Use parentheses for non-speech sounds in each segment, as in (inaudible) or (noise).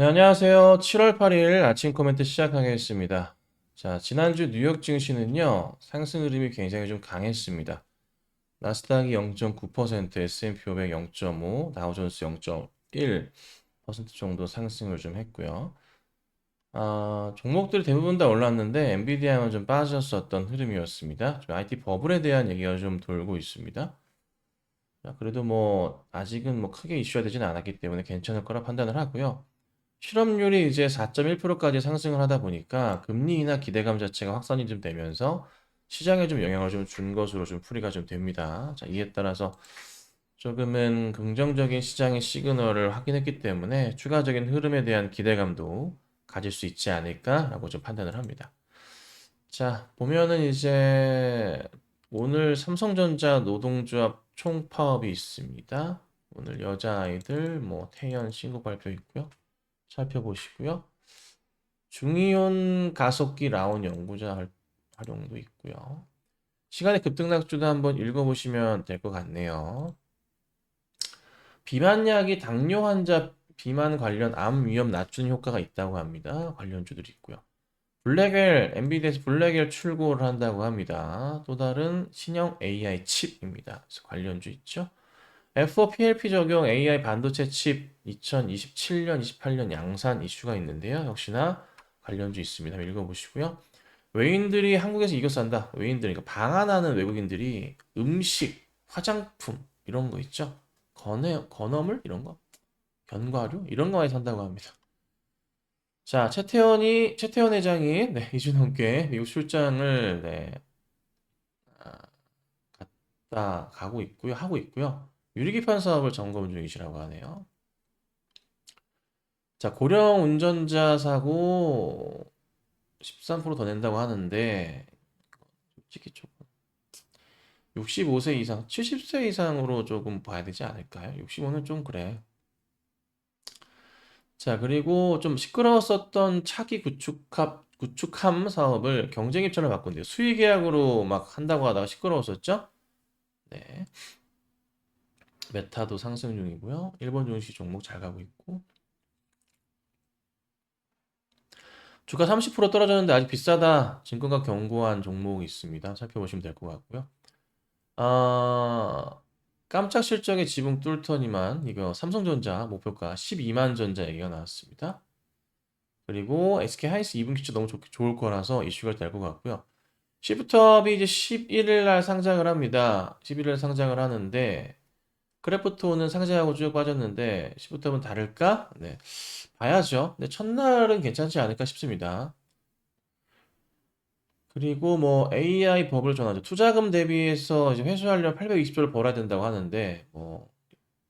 네, 안녕하세요. 7월 8일 아침 코멘트 시작하겠습니다. 자, 지난주 뉴욕 증시는요, 상승 흐름이 굉장히 좀 강했습니다. 나스닥이 0.9%, S&P 500 0.5, 다우존스 0.1% 정도 상승을 좀 했고요. 아, 종목들이 대부분 다 올랐는데 엔비디아만 좀 빠졌었던 흐름이었습니다. 좀 IT 버블에 대한 얘기가 좀 돌고 있습니다. 자, 그래도 뭐 아직은 뭐 크게 이슈화 되지는 않았기 때문에 괜찮을 거라 판단을 하고요. 실업률이 이제 4.1%까지 상승을 하다 보니까 금리 인하 기대감 자체가 확산이 좀 되면서 시장에 좀 영향을 좀 준 것으로 좀 풀이가 좀 됩니다. 자, 이에 따라서 조금은 긍정적인 시장의 시그널을 확인했기 때문에 추가적인 흐름에 대한 기대감도 가질 수 있지 않을까라고 좀 판단을 합니다. 자, 보면은 이제 오늘 삼성전자 노동조합 총파업이 있습니다. 오늘 여자아이들 뭐 태연 신고 발표 있고요. 살펴보시고요. 중이온 가속기 라온 연구자 할- 활용도 있고요. 시간의 급등락주도 한번 읽어보시면 될 것 같네요. 비만약이 당뇨 환자 비만 관련 암 위험 낮추는 효과가 있다고 합니다. 관련주들이 있고요. 블랙엘, 엔비디아에서 블랙엘 출고를 한다고 합니다. 또 다른 신형 AI 칩입니다. 그래서 관련주 있죠. F5PLP 적용 AI 반도체 칩 2027년, 28년 양산 이슈가 있는데요. 역시나 관련주 있습니다. 한번 읽어보시고요. 외인들이 한국에서 이거 산다. 외인들, 그러니까 방한하는 외국인들이 음식, 화장품 이런 거 있죠. 건해, 건어물 이런 거, 견과류 이런 거 많이 산다고 합니다. 자, 최태원이 최태원 회장이 네, 2주 넘게 미국 출장을 네, 아, 갔다 가고 있고요. 하고 있고요. 유리기판 사업을 점검 중이시라고 하네요. 자, 고령 운전자 사고 13%더 낸다고 하는데 솔직히 조금 65세 이상, 70세 이상으로 조금 봐야 되지 않을까요? 65는 좀 그래. 자, 그리고 좀 시끄러웠었던 차기 구축합, 구축함 사업을 경쟁 입찰을 바꾼대요. 수의 계약으로 막 한다고 하다가 시끄러웠었죠? 네. 메타도 상승 중이고요. 일본 증시 종목 잘 가고 있고. 주가 30% 떨어졌는데 아직 비싸다. 증권가 경고한 종목이 있습니다. 살펴보시면 될 것 같고요. 아, 깜짝 실적의 지붕 뚫더니만 이거 삼성전자 목표가 12만 전자 얘기가 나왔습니다. 그리고 SK 하이닉스 2분 기초 너무 좋, 좋을 거라서 이슈가 될 것 같고요. 시프트업이 이제 11일 날 상장을 합니다. 11일 날 상장을 하는데 크래프톤은 상장하고 쭉 빠졌는데 시프트업은 다를까? 네. 봐야죠. 근데 첫날은 괜찮지 않을까 싶습니다. 그리고 뭐 AI 법을 전하죠. 투자금 대비해서 이제 회수하려면 820조를 벌어야 된다고 하는데 뭐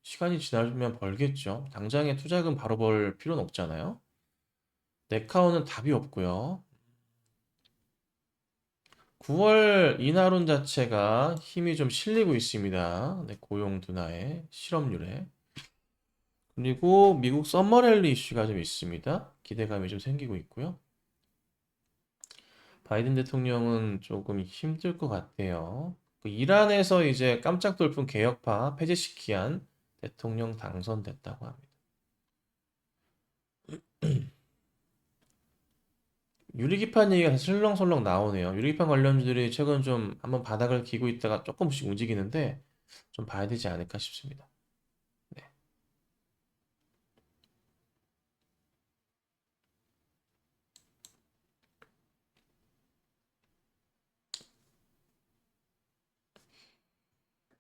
시간이 지나면 벌겠죠. 당장에 투자금 바로 벌 필요는 없잖아요. 네카오는 답이 없고요. 9월 인하론 자체가 힘이 좀 실리고 있습니다. 네, 고용 둔화에 실업률에. 그리고 미국 썸머랠리 이슈가 좀 있습니다. 기대감이 좀 생기고 있고요. 바이든 대통령은 조금 힘들 것 같아요. 그 이란에서 이제 깜짝 돌풍 개혁파 폐지시키한 대통령 당선됐다고 합니다. (clears throat) 유리기판 얘기가 슬렁슬렁 나오네요. 유리기판 관련주들이 최근 좀 한번 바닥을 기고 있다가 조금씩 움직이는데 좀 봐야 되지 않을까 싶습니다. 네.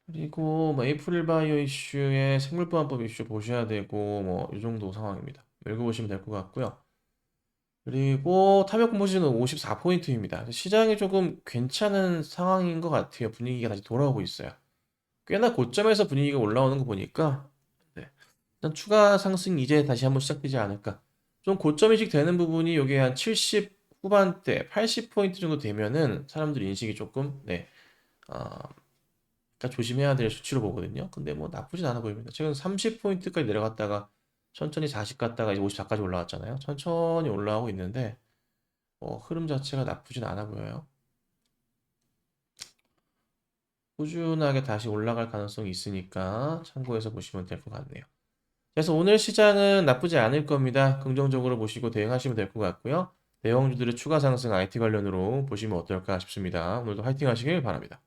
그리고 뭐 에이프릴 바이오 이슈에 생물보안법 이슈 보셔야 되고 뭐 이 정도 상황입니다. 읽어보시면 될 것 같고요. 그리고 타격 공모지는 54포인트입니다. 시장이 조금 괜찮은 상황인 것 같아요. 분위기가 다시 돌아오고 있어요. 꽤나 고점에서 분위기가 올라오는 거 보니까 네. 일단 추가 상승 이제 다시 한번 시작되지 않을까. 좀 고점이식 되는 부분이 여기 한 70 후반대, 80포인트 정도 되면은 사람들 인식이 조금 네. 어, 그러니까 조심해야 될 수치로 보거든요. 근데 뭐 나쁘진 않아 보입니다. 최근 30포인트까지 내려갔다가 천천히 40 갔다가 이제 54까지 올라왔잖아요. 천천히 올라오고 있는데 어, 흐름 자체가 나쁘진 않아 보여요. 꾸준하게 다시 올라갈 가능성이 있으니까 참고해서 보시면 될 것 같네요. 그래서 오늘 시장은 나쁘지 않을 겁니다. 긍정적으로 보시고 대응하시면 될 것 같고요. 대형주들의 추가 상승 IT 관련으로 보시면 어떨까 싶습니다. 오늘도 화이팅 하시길 바랍니다.